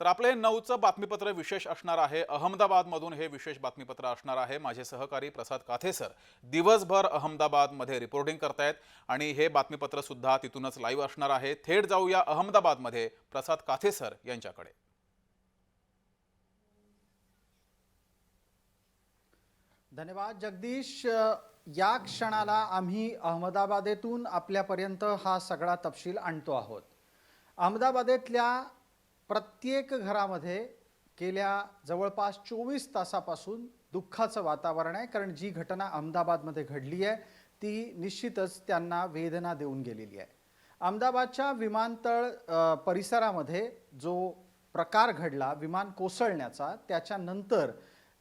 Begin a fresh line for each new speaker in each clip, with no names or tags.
तर आपले नऊचं बातमीपत्र विशेष असणार आहे. अहमदाबादमधून हे विशेष बातमीपत्र असणार आहे. माझे सहकारी प्रसाद काथेसर दिवसभर अहमदाबादमध्ये रिपोर्टिंग करतायत आणि हे बातमीपत्र सुद्धा तिथूनच लाईव्ह असणार आहे. थेट जाऊया अहमदाबादमध्ये. प्रसाद काथेसर यांच्याकडे.
धन्यवाद. जगदीश या क्षणाला आम्ही अहमदाबादेतून आपल्यापर्यंत हा सगळा तपशील आणतो आहोत. अहमदाबादेतल्या प्रत्येक घरामध्ये गेल्या जवळपास चोवीस तासापासून दुःखाचं वातावरण आहे कारण जी घटना अहमदाबादमध्ये घडली आहे ती निश्चितच त्यांना वेदना देऊन गेलेली आहे. अहमदाबादच्या विमानतळ परिसरामध्ये जो प्रकार घडला विमान कोसळण्याचा त्याच्यानंतर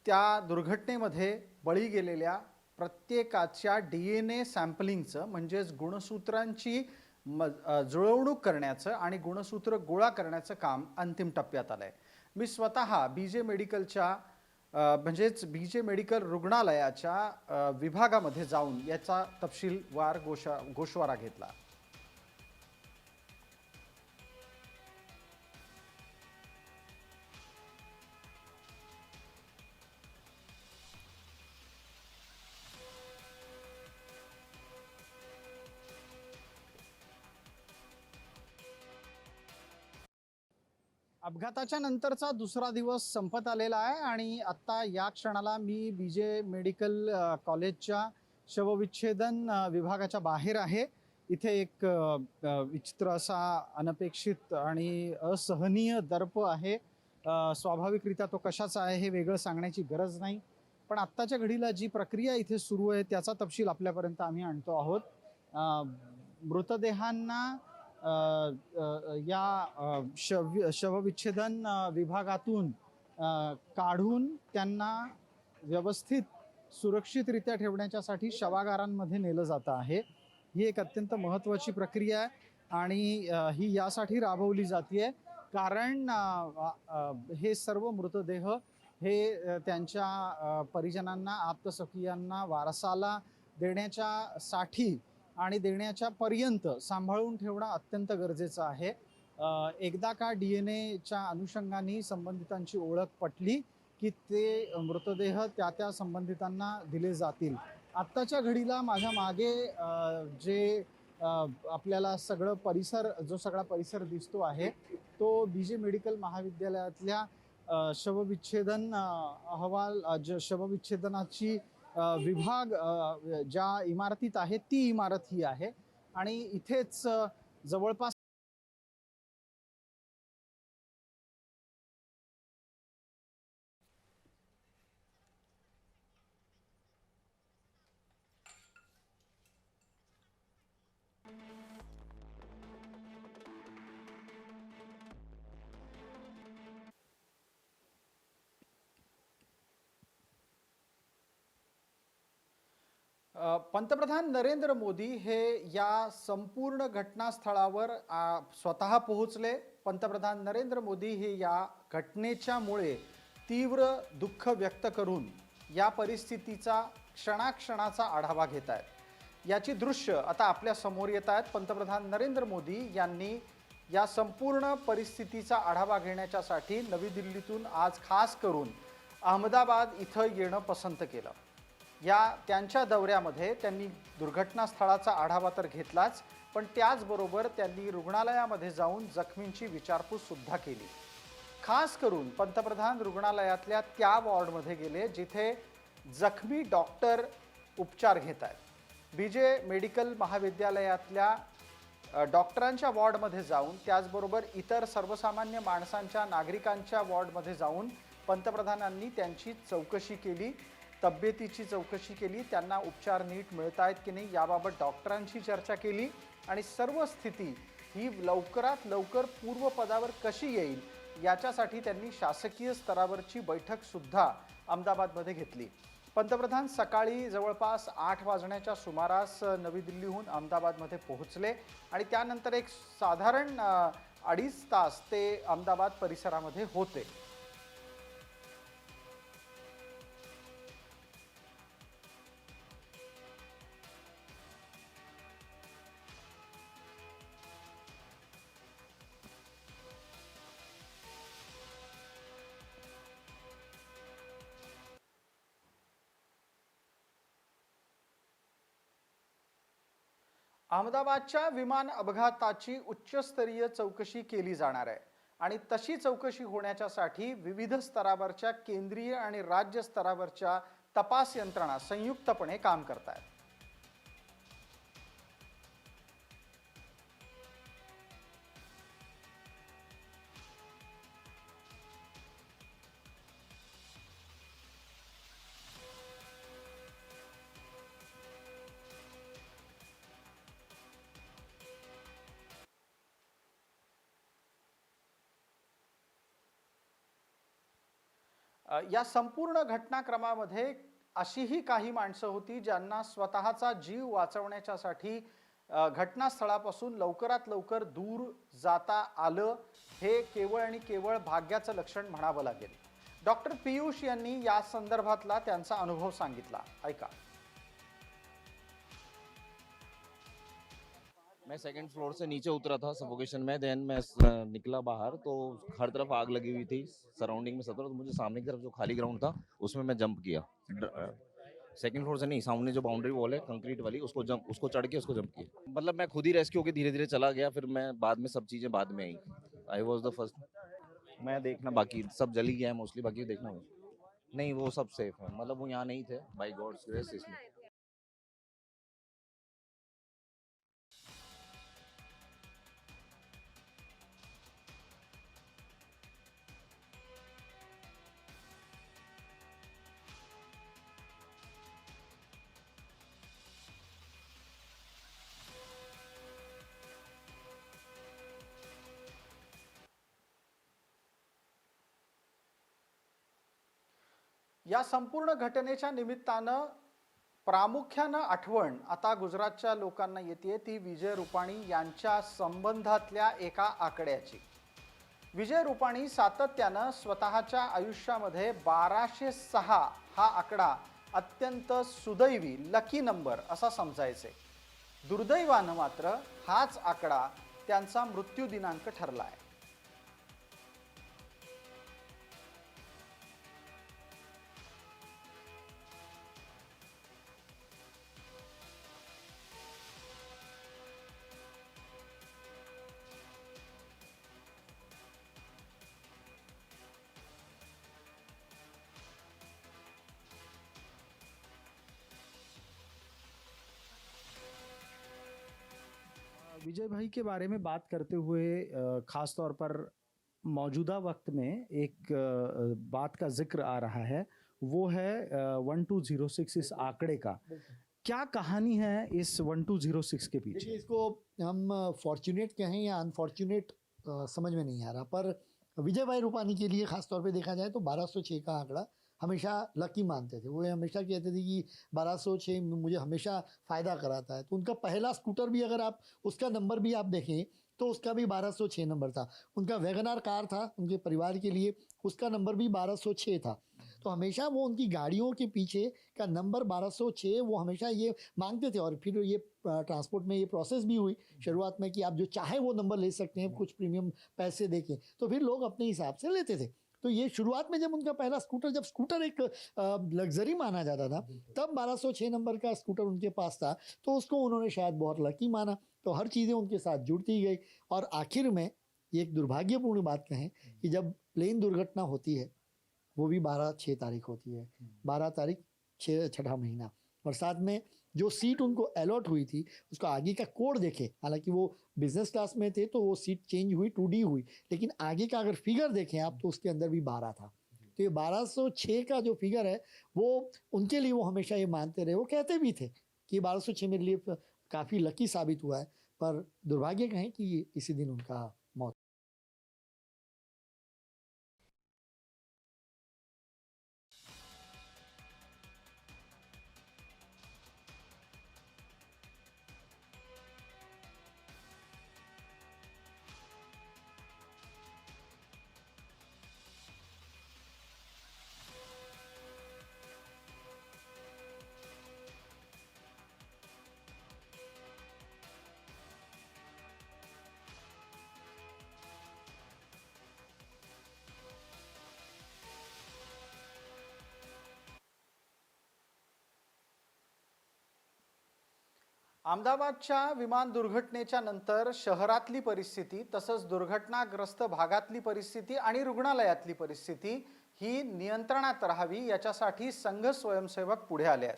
त्या दुर्घटनेमध्ये बळी गेलेल्या प्रत्येकाच्या डी एन ए सॅम्पलिंगचं म्हणजेच गुणसूत्रांची म जुळवणूक करण्याचं आणि गुणसूत्र गोळा करण्याचं काम अंतिम टप्प्यात आलं आहे मी स्वतः बी जे मेडिकलच्या म्हणजेच बी जे मेडिकल रुग्णालयाच्या विभागामध्ये जाऊन याचा तपशीलवार गोशा गोषवारा घेतला. अपघाताच्या नंतरचा दुसरा दिवस संपत आलेला आहे आणि आत्ता या क्षणाला मी बी जे मेडिकल कॉलेजच्या शवविच्छेदन विभागाच्या बाहेर आहे. इथे एक विचित्र असा अनपेक्षित आणि असहनीय दर्प आहे. स्वाभाविकरित्या तो कशाचा आहे हे वेगळं सांगण्याची गरज नाही. पण आत्ताच्या घडीला जी प्रक्रिया इथे सुरू आहे त्याचा तपशील आपल्यापर्यंत आम्ही आणतो आहोत. मृतदेहांना या शव शवविच्छेदन विभागातून काढून त्यांना व्यवस्थित सुरक्षितरित्या ठेवण्याच्यासाठी शवागारांमध्ये नेलं जातं आहे. ही एक अत्यंत महत्त्वाची प्रक्रिया आहे आणि ही यासाठी राबवली जाते कारण हे सर्व मृतदेह हे त्यांच्या परिजनांना आप्तसखियांना वारसाला देण्याच्या साठी आणि देण्याच्या पर्यंत सांभाळून ठेवणं अत्यंत गरजेचं आहे. एकदा का डी एन एच्या अनुषंगाने संबंधितांची ओळख पटली की ते मृतदेह त्या त्या संबंधितांना दिले जातील. आत्ताच्या घडीला माझ्या मागे जे आपल्याला सगळं परिसर जो सगळा परिसर दिसतो आहे तो बी जे मेडिकल महाविद्यालयातल्या शवविच्छेदन अहवाल ज शवविच्छेदनाची विभाग ज्या इमारतीत आहे ती इमारत ही आहे. आणि इथेच जवळपास पंतप्रधान नरेंद्र मोदी हे या संपूर्ण घटनास्थळावर स्वतः पोहोचले. पंतप्रधान नरेंद्र मोदी हे या घटनेच्यामुळे तीव्र दुःख व्यक्त करून या परिस्थितीचा क्षणाक्षणाचा आढावा घेत आहेत. याची दृश्य आता आपल्यासमोर येत आहेत. पंतप्रधान नरेंद्र मोदी यांनी या संपूर्ण परिस्थितीचा आढावा घेण्याच्यासाठी नवी दिल्लीतून आज खास करून अहमदाबाद इथं येणं पसंत केलं. या त्यांच्या दौऱ्यामध्ये त्यांनी दुर्घटनास्थळाचा आढावा तर घेतलाच पण त्याचबरोबर त्यांनी रुग्णालयामध्ये जाऊन जखमींची विचारपूससुद्धा केली. खास करून पंतप्रधान रुग्णालयातल्या त्या वॉर्डमध्ये गेले जिथे जखमी डॉक्टर उपचार घेत आहेत. बी जे मेडिकल महाविद्यालयातल्या डॉक्टरांच्या वॉर्डमध्ये जाऊन त्याचबरोबर इतर सर्वसामान्य माणसांच्या नागरिकांच्या वॉर्डमध्ये जाऊन पंतप्रधानांनी त्यांची चौकशी केली. तब्येतीची चौकशी केली त्यांना उपचार नीट मिळत आहेत की नाही याबाबत डॉक्टरांशी चर्चा केली आणि सर्व स्थिती ही लवकरात लवकर पूर्वपदावर कशी येईल याच्यासाठी त्यांनी शासकीय स्तरावरची बैठकसुद्धा अहमदाबादमध्ये घेतली. पंतप्रधान सकाळी जवळपास आठ वाजण्याच्या सुमारास नवी दिल्लीहून अहमदाबादमध्ये पोहोचले आणि त्यानंतर एक साधारण अडीच तास ते अहमदाबाद परिसरामध्ये होते. अहमदाबादच्या विमान अपघाताची उच्चस्तरीय चौकशी केली जाणार आहे. आणि तशी चौकशी होण्याच्यासाठी विविध स्तरावरच्या केंद्रीय आणि राज्य स्तरावरच्या तपास यंत्रणा संयुक्तपणे काम करत आहेत या संपूर्ण घटनाक्रमामध्ये अशीही काही माणसं होती ज्यांना स्वतःचा जीव वाचवण्याच्यासाठी घटनास्थळापासून लवकरात लवकर दूर जाता आलं हे केवळ आणि केवळ भाग्याचं लक्षण म्हणावं लागेल. डॉक्टर पियुष यांनी या संदर्भातला त्यांचा अनुभव सांगितला. ऐका.
मैं सेकंड फ्लोर से नीचे उतरा था सफोकेशन में देन मैं निकला बाहर तो हर तरफ़ आग लगी हुई थी सराउंडिंग में सब तरफ़ तो मुझे सामने की तरफ़ जो खाली ग्राउंड था, उसमें मैं जंप किया। सेकंड फ्लोर से नहीं, सामने जो बाउंड्री वॉल है कंक्रीट वाली, उसको जंप उसको चढ़ के उसको जंप किया। मतलब मैं खुद ही रेस्क्यू होकर धीरे धीरे चला गया, फिर मैं बाद में सब चीज़ें बाद में आई। आई वॉज़ द फ़र्स्ट मैं देखना बाकी, सब जली गया है मोस्टली बाकी देखना। नहीं, वो सब सेफ़ है मतलब वो यहाँ नहीं थे बाई गॉड्स ग्रेस इसमें।
या संपूर्ण घटनेच्या निमित्तानं प्रामुख्यानं आठवण आता गुजरातच्या लोकांना येते ती विजय रुपाणी यांच्या संबंधातल्या एका आकड्याची. विजय रुपाणी सातत्यानं स्वतःच्या आयुष्यामध्ये बाराशे सहा हा आकडा अत्यंत सुदैवी लकी नंबर असा समजायचे. दुर्दैवानं मात्र हाच आकडा त्यांचा मृत्यू दिनांक ठरला आहे विजय भाई के बारे में बात करते हुए खास तौर पर मौजूदा वक्त में एक बात का ज़िक्र आ रहा है। वो है वन टू ज़ीरो सिक्स इस आंकड़े का। क्या कहानी है इस वन टू ज़ीरो सिक्स के पीछे?
इसको हम फॉर्चुनेट कहें या अनफॉर्चुनेट समझ में नहीं आ रहा। पर विजय भाई रूपानी के लिए खास तौर पे देखा जाए तो 1206 का आंकड़ा हमेशा लकी मानते थे। वो हमेशा कहते थे कि 1206 मुझे हमेशा फ़ायदा कराता है। तो उनका पहला स्कूटर भी अगर आप, उसका नंबर भी आप देखें तो उसका भी 1206 नंबर था। उनका वैगनार कार था, उनके परिवार के लिए, उसका नंबर भी 1206 था। तो हमेशा वो उनकी गाड़ियों के पीछे का नंबर 1206 वो हमेशा ये मांगते थे। और फिर ये ट्रांसपोर्ट में ये प्रोसेस भी हुई शुरुआत में कि आप जो चाहे वो नंबर ले सकते हैं, कुछ प्रीमियम पैसे दे के तो फिर लोग अपने हिसाब से लेते थे। तो ये शुरुआत में जब उनका पहला स्कूटर जब स्कूटर एक लग्जरी माना जाता था तब 1206 नंबर का स्कूटर उनके पास था तो उसको उन्होंने शायद बहुत लकी माना। तो हर चीज़ें उनके साथ जुड़ती गई और आखिर में ये एक दुर्भाग्यपूर्ण बात कहें कि जब प्लेन दुर्घटना होती है वो भी बारह छः तारीख होती है। बारह तारीख छः छठा महीना। और साथ में जो सीट उनको अलॉट हुई थी, उसका आगे का कोड देखे। हालाँकि वो बिज़नेस क्लास में थे तो वो सीट चेंज हुई टू डी हुई। लेकिन आगे का अगर फिगर देखें आप तो उसके अंदर भी बारह था। तो ये बारह सौ छः का जो फिगर है, वो उनके लिए वो हमेशा ये मानते रहे। वो कहते भी थे कि बारह सौ छः मेरे लिए काफ़ी लकी साबित हुआ है, पर दुर्भाग्य कहें कि इसी दिन उनका
अहमदाबादच्या विमान दुर्घटनेच्या नंतर शहरातली परिस्थिती तसंच दुर्घटनाग्रस्त भागातली परिस्थिती आणि रुग्णालयातली परिस्थिती ही नियंत्रणात राहावी याच्यासाठी संघ स्वयंसेवक पुढे आले आहेत.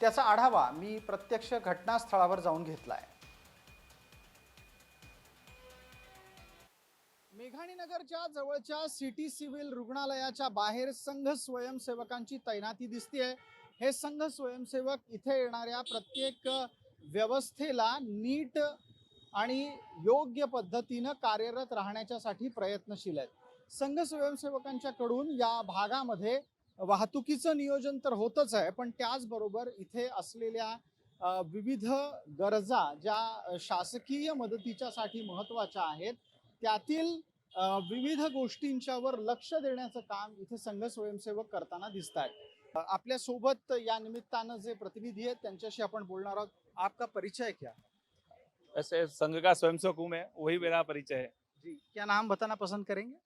त्याचा आढावा मी प्रत्यक्ष घटनास्थळावर जाऊन घेतला आहे मेघाणीनगरच्या जवळच्या सिटी सिव्हिल रुग्णालयाच्या बाहेर संघ स्वयंसेवकांची तैनाती दिसते हे संघ स्वयंसेवक इथे येणाऱ्या प्रत्येक व्यवस्थेला नीट आणि योग्य पद्धतीनं कार्यरत राहण्याच्यासाठी प्रयत्नशील आहेत. संघ स्वयंसेवकांच्याकडून या भागामध्ये वाहतुकीचं नियोजन तर होतच आहे पण त्याचबरोबर इथे असलेल्या विविध गरजा ज्या शासकीय मदतीच्यासाठी महत्त्वाच्या आहेत त्यातील विविध गोष्टींच्यावर लक्ष देण्याचं काम इथे संघ स्वयंसेवक करताना दिसत आहेत आपल्यासोबत या निमित्तानं जे प्रतिनिधी आहेत त्यांच्याशी आपण बोलणार आहोत. आपका परिचय क्या
ऐसे संघ का स्वयंसेवक हूँ मैं वही मेरा परिचय है।
जी क्या नाम बताना पसंद करेंगे?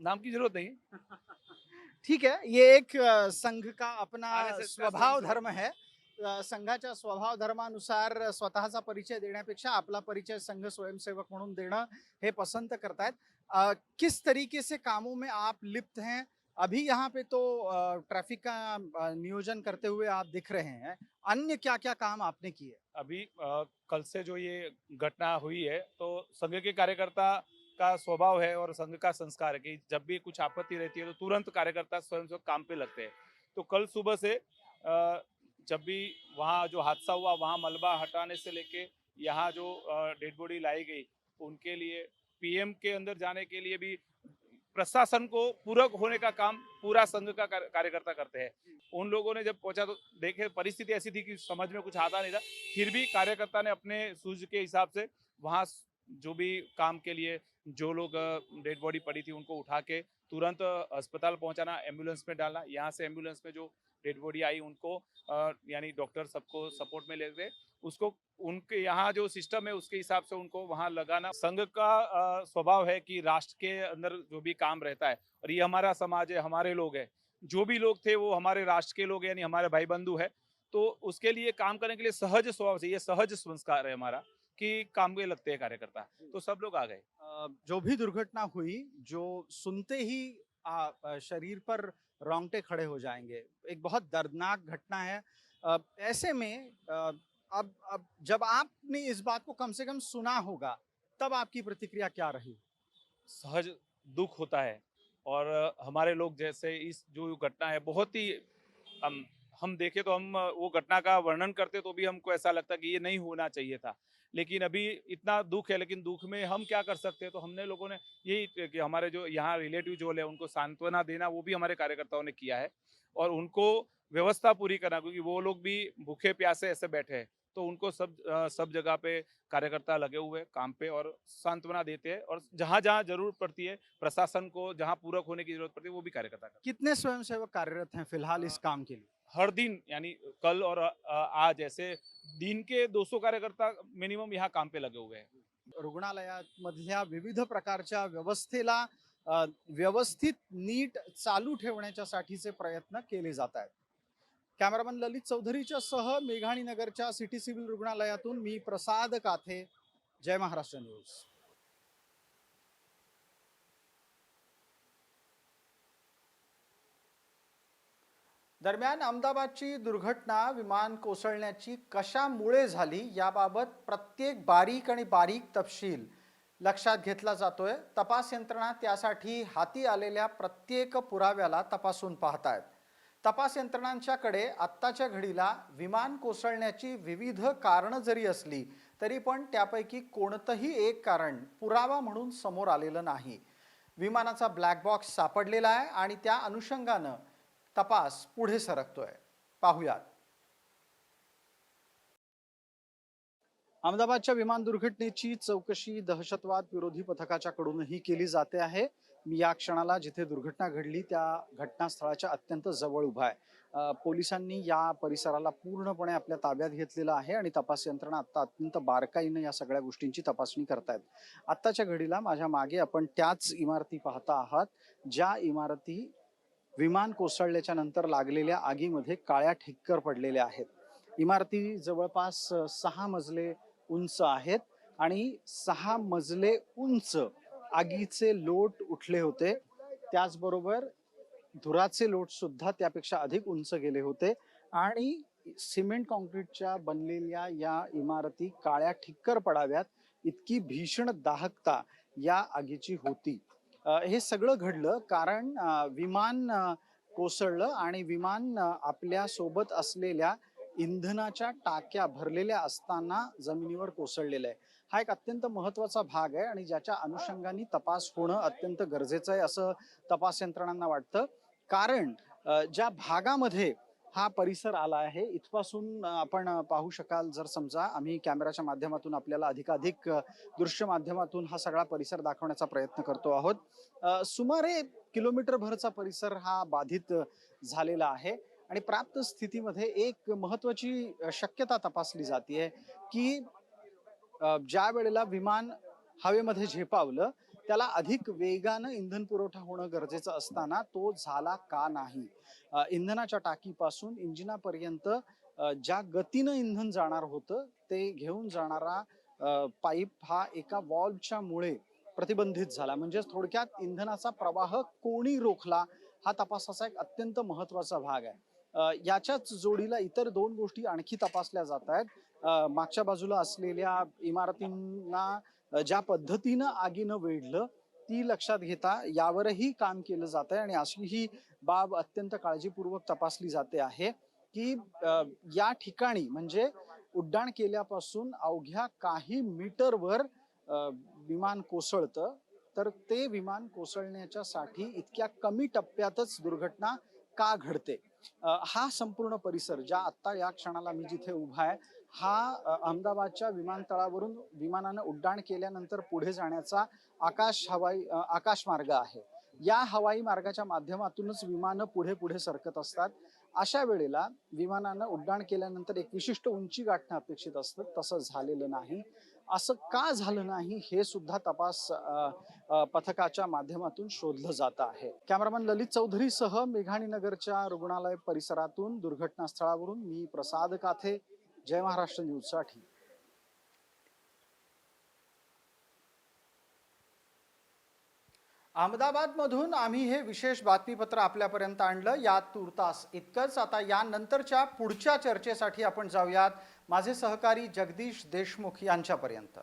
नाम की ज़रूरत नहीं
ठीक है ये एक संघ का अपना स्वभाव. धर्म है। संघाच्या स्वभाव धर्मानुसार स्वतःचा परिचय देण्यापेक्षा आपला परिचय संघ स्वयंसेवक म्हणून देणं हे पसंत करतायत. अ, किस तरीके से कामों में आप लिप्त हैं? अभी यहाँ पे तो ट्रैफ़िक का नियोजन करते हुए आप दिख रहे हैं। अन्य क्या क्या काम आपने किए?
अभी अ, कल से जो ये घटना हुई है तो संघ के कार्यकर्ता का स्वभाव है और संघ का संस्कार है कि जब भी कुछ आपत्ति रहती है तो तुरंत कार्यकर्ता स्वयंसेवक काम पे लगते हैं। तो कल सुबह से अ, जब भी वहाँ जो हादसा हुआ वहाँ मलबा हटाने से लेके यहाँ जो डेड बॉडी लाई गई उनके लिए पीएम के अंदर जाने के लिए भी प्रशासन को पूरक होने का काम पूरा संघ का कार्यकर्ता करते हैं। उन लोगों ने जब पहुँचा तो देखे, परिस्थिति ऐसी थी कि समझ में कुछ आता नहीं था। फिर भी कार्यकर्ता ने अपने सूझ के हिसाब से वहाँ जो भी काम के लिए जो लोग डेड बॉडी पड़ी थी उनको उठा के तुरंत अस्पताल पहुंचाना, एंबुलेंस में डालना। यहाँ से एंबुलेंस में जो डेड बॉडी आई उनको यानी डॉक्टर सबको सपोर्ट में ले गए। उसको उनके यहाँ जो सिस्टम है उसके हिसाब से उनको वहाँ लगाना संघ का स्वभाव है कि राष्ट्र के अंदर जो भी काम रहता है और ये हमारा समाज है हमारे लोग हैं। जो भी लोग थे वो हमारे राष्ट्र के लोग यानी हमारे भाई बंधु है। तो उसके लिए काम करने के लिए सहज स्वभाव से ये सहज संस्कार है हमारा कि काम के लगते हैं कार्यकर्ता। तो सब लोग आ गए।
जो भी दुर्घटना हुई जो सुनते ही आ, शरीर पर रोंगटे खड़े हो जाएँगे। एक बहुत दर्दनाक घटना है। ऐसे में अब अब जब आपने इस बात को कम से कम सुना होगा, तब आपकी प्रतिक्रिया क्या रही?
सहज दुख होता है। और हमारे लोग जैसे इस जो घटना है, बहुत ही हम हम देखे तो हम वो घटना का वर्णन करते तो भी हमको ऐसा लगता कि ये नहीं होना चाहिए था। लेकिन अभी इतना दुख है, लेकिन दुख में हम क्या कर सकते हैं? तो हमने लोगों ने यही कि हमारे जो यहाँ रिलेटिव जो है, उनको सांत्वना देना, वो भी हमारे कार्यकर्ताओं ने किया है। और उनको व्यवस्था पूरी करना, क्योंकि वो लोग भी भूखे प्यासे ऐसे बैठे हैं। तो उनको सब सब जगह पे कार्यकर्ता लगे हुए काम पे और सांत्वना देते हैं और जहाँ जहाँ जरूरत पड़ती है प्रशासन को जहाँ पूरक होने की जरूरत पड़ती है वो भी कार्यकर्ता करते
कितने स्वयंसेवक कार्यरत हैं फिलहाल इस काम के लिए।
हर दिन यानी कल और आज ऐसे दिन के 200 कार्यकर्ता मिनिमम यहाँ काम पे लगे हुए हैं।
रुग्णालयामधल्या विविध प्रकारच्या व्यवस्थेला व्यवस्थित नीट चालू ठेवण्याच्यासाठीचे प्रयत्न केले जात आहेत. कॅमेरामन ललित चौधरीच्या सह मेघाणीनगरच्या सिटी सिव्हिल रुग्णालयातून मी प्रसाद काथे. जय महाराष्ट्र न्यूज. दरम्यान अहमदाबादची दुर्घटना विमान कोसळण्याची कशामुळे झाली याबाबत प्रत्येक बारीक आणि बारीक तपशील लक्षात घेतला जातोय. तपास यंत्रणा त्यासाठी हाती आलेल्या प्रत्येक पुराव्याला तपासून पाहतायत. तपास यंत्रणांच्याकडे आत्ताच्या घडीला विमान कोसळण्याची विविध कारणं जरी असली तरी पण त्यापैकी कोणतंही एक कारण पुरावा म्हणून समोर आलेलं नाही. विमानाचा ब्लॅक बॉक्स सापडलेला आहे आणि त्या अनुषंगानं तपास पुढे सरकतोय. पाहुयात. अहमदाबादच्या विमान दुर्घटनेची चौकशी दहशतवाद विरोधी पथकाच्या कडूनही केली जाते आहे. मी या क्षणाला जिथे दुर्घटना घडली त्या घटनास्थळाच्या अत्यंत जवळ उभा आहे. पोलिसांनी या परिसराला पूर्णपणे आपल्या ताब्यात घेतलेलं आहे आणि तपास यंत्रणा आता अत्यंत बारकाईनं या सगळ्या गोष्टींची तपासणी करतायत. आत्ताच्या घडीला माझ्या मागे आपण त्याच इमारती पाहता आहात ज्या इमारती विमान कोसळल्याच्या नंतर लागलेल्या आगीमध्ये काळ्या ठिक्कर पडलेल्या आहेत. इमारती जवळपास सहा मजले उंच आहेत आणि सहा मजले उंच आगीचे लोट उठले होते. त्याचबरोबर धुराचे लोट सुद्धा त्यापेक्षा अधिक उंच गेले होते. आणि सिमेंट कॉन्क्रीटच्या बनलेल्या या इमारती काळ्या ठिक्कर पडाव्यात. इतकी भीषण दाहकता या आगीची होती. हे सगळं घडलं कारण विमान कोसळलं आणि विमान आपल्यासोबत असलेल्या इंधनाच्या टाक्या भरलेल्या असताना जमिनीवर कोसळलेलं आहे. हा एक अत्यंत महत्त्वाचा भाग आहे आणि ज्याच्या अनुषंगाने तपास होणं अत्यंत गरजेचं आहे असं तपास यंत्रणांना वाटतं. कारण ज्या भागामध्ये हा परिसर आला आहे इथपासून आपण पाहू शकाल जर समजा आम्ही कॅमेराच्या माध्यमातून आपल्याला अधिकाधिक दृश्य माध्यमातून हा सगळा परिसर दाखवण्याचा प्रयत्न करतो आहोत. सुमारे किलोमीटर भरचा परिसर हा बाधित झालेला आहे आणि प्राप्त स्थितीमध्ये एक महत्वाची शक्यता तपासली जाते की ज्या वेळेला विमान हवेमध्ये झेपावलं त्याला अधिक वेगानं इंधन पुरवठा होणं गरजेचं असताना तो झाला का नाही? इंधनाच्या टाकीपासून इंजिनापर्यंत ज्या गतीनं इंधन जाणार होतं ते घेऊन जाणारा पाईप हा एका वॉल्वच्या मुळे प्रतिबंधित झाला. म्हणजे थोडक्यात इंधनाचा प्रवाह कोणी रोखला हा तपासाचा एक अत्यंत महत्त्वाचा भाग आहे. याच्याच जोडीला इतर दोन गोष्टी आणखी तपासल्या जात आहेत. मागच्या बाजूला असलेल्या इमारतींना ज्या पद्धतीनं आगीनं वेढलं ती लक्षात घेता यावरही काम केलं जात आहे आणि अशी ही बाब अत्यंत काळजीपूर्वक तपासली जाते आहे की या ठिकाणी म्हणजे उड्डाण केल्यापासून अवघ्या काही मीटरवर विमान कोसळतं तर ते विमान कोसळण्याच्या साठी इतक्या कमी टप्प्यातच दुर्घटना का घडते? हा संपूर्ण परिसर ज्या आत्ता या क्षणाला मी जिथे उभा आहे हा अहमदाबादच्या विमानतळावरून विमानानं उड्डाण केल्यानंतर पुढे जाण्याचा आकाश हवाई आकाश मार्ग आहे. या हवाई मार्गाच्या माध्यमातूनच विमानं पुढे पुढे सरकत असतात. अशा वेळेला विमानानं उड्डाण केल्यानंतर एक विशिष्ट उंची गाठणं अपेक्षित असतं. तसं झालेलं नाही. असं का झालं नाही हे सुद्धा तपास पथकाच्या माध्यमातून शोधलं जात आहे. कॅमेरामॅन ललित चौधरीसह मेघाणीनगरच्या रुग्णालय परिसरातून दुर्घटनास्थळावरून मी प्रसाद काथे. जय महाराष्ट्र न्यूजसाठी अहमदाबादमधून आम्ही हे विशेष बातमीपत्र आपल्यापर्यंत आणलं. यात तुर्तास इतकंच. आता यानंतरच्या पुढच्या चर्चेसाठी आपण जाऊयात. माझे सहकारी जगदीश देशमुख यांच्यापर्यंत.